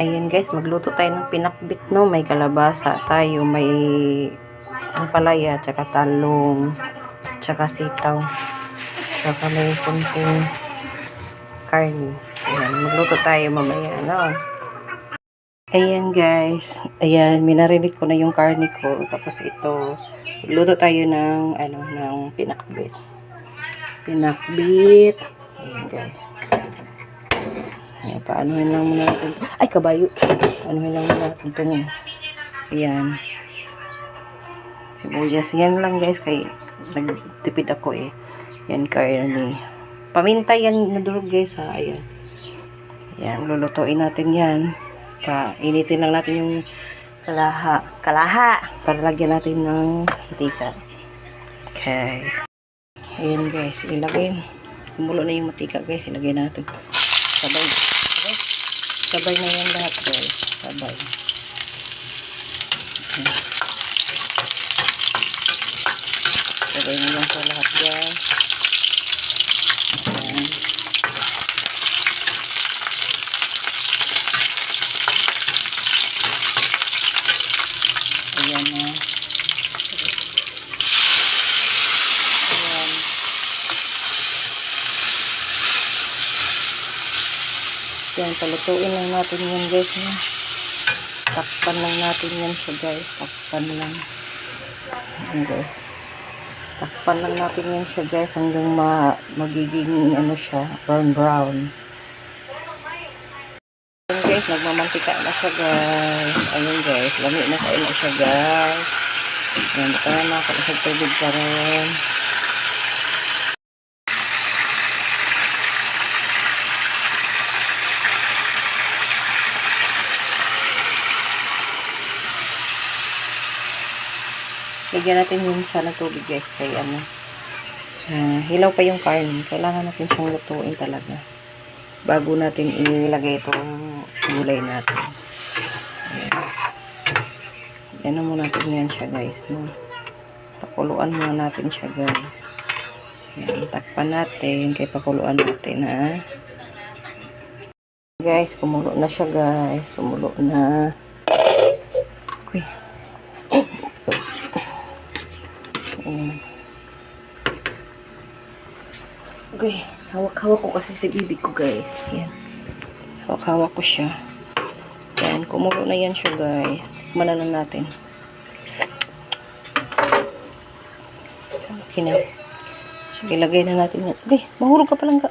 Ayan guys, magluto tayo ng pinakbit no. May kalabasa tayo, may ampalaya, tsaka talong, tsaka sitaw, tsaka may kunting karni. Ayan, magluto tayo mamaya no. Ayan guys, ayan, minarinig ko na yung karni ko. Tapos ito, magluto tayo ng, ano, ng pinakbit. Pinakbit. Ayan guys. Ayan, paanohin lang muna natin. Ay, kabayo. Paanohin lang muna natin ito niya. Ayan. Sibuyas. Yan lang guys. Kay nagtipid ako eh. Yan karni. Paminta yan nadurog guys ha. Ayan. Ayan. Lulutuin natin yan. Painitin lang natin yung kalaha. Kalaha! Para lagyan natin ng mantika. Okay. Ayan guys. Ilagay. Kumulo na yung matika guys. Ilagay natin. Sabay. Sabay na yan lahat guys. Sabay. Sabay na yan sa lahat guys. Ayan. Ayan na. Ayan. Yan, palutuin lang natin yan guys. No? Takpan lang natin yan siya guys. Takpan lang. Ayan guys. Takpan lang natin yan siya guys hanggang ma magiging ano siya, brown brown. Ayan guys, nagmamantika na siya guys. Ayun guys, lamig na kain na siya guys. Ayan, baka na nakakasag tubig pa rin. Lagyan natin yung siya ng tubig guys. Kaya ano, ah, hilaw pa yung karne. Kailangan natin siyang lutuin talaga. Bago natin ilagay itong gulay natin. Ayan. Yan na muna natin yan siya guys. No? Pakuluan muna natin siya guys. Ayan, takpan natin. Kaya pakuluan natin ha. Guys, kumulo na siya guys. Kumulo na. Ayan. Okay, hawak-hawak ko kasi sa bibig ko guys. Yan. Hawak-hawak ko siya. Yan, kumulo na yan siya guys. Tikman natin. Okay na. So, ilagay na natin yan. Okay, mahulog ka palang ka.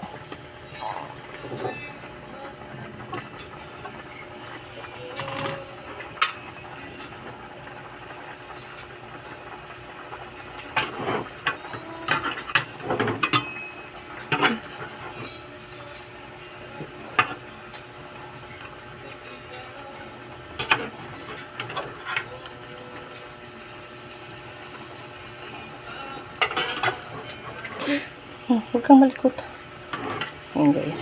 Hmm, huwag kang malikot. Ayan guys.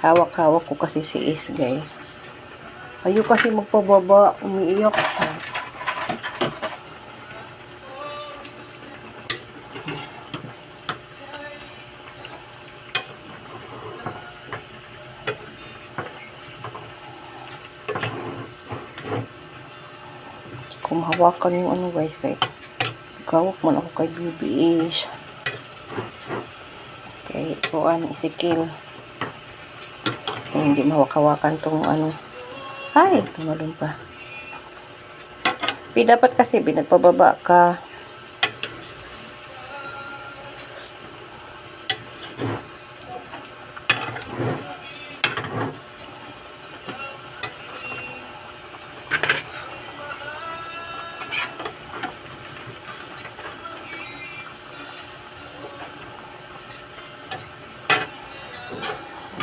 Hawak-hawak ko kasi si Is guys. Ayaw kasi magpababa. Umiiyak siya. Kung hawakan yung ano guys, kay gawak man ako kay BBS. Kay kuan isikil. Eh, hindi mahawak-hawakan tong ano. Ay, tumalon pa. Dapat kasi binagpababa ka.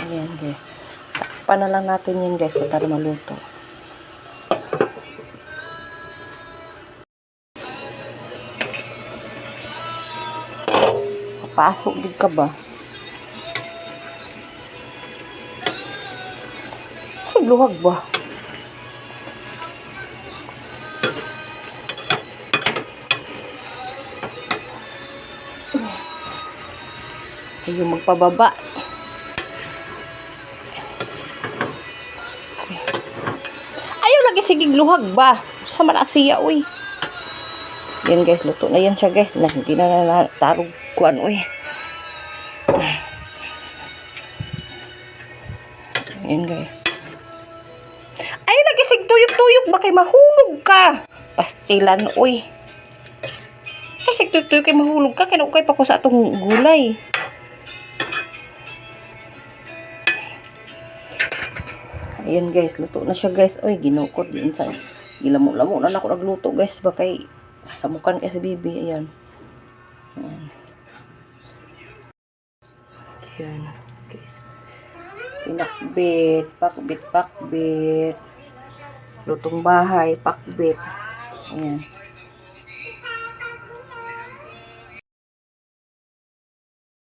Ayan guys. Takpan na lang natin yan guys para maluto. Papasok din ka ba? Ay, luwag ba? Ayaw magpababa. Sigig luhag ba? Sa man siya, uy. Yan guys, luto na yan siya guys. Na, hindi na natarog kuan, uy. Yan guys. Ay, nagisig tuyok-tuyok ba kay mahulog ka? Pastilan, uy. Ay, sig tuyok-tuyok kay mahulog ka. Kaya kay pa ko sa atong gulay. Ayan guys, luto na siya guys. Uy, ginukod din sa gilamo-lamo na ako nagluto guys. Bakay samukan kay si Bibi. Ayan. Ayan. Ayan. Guys. Pinakbit, pakbit, pakbit. Lutong bahay, pakbit. Ayan.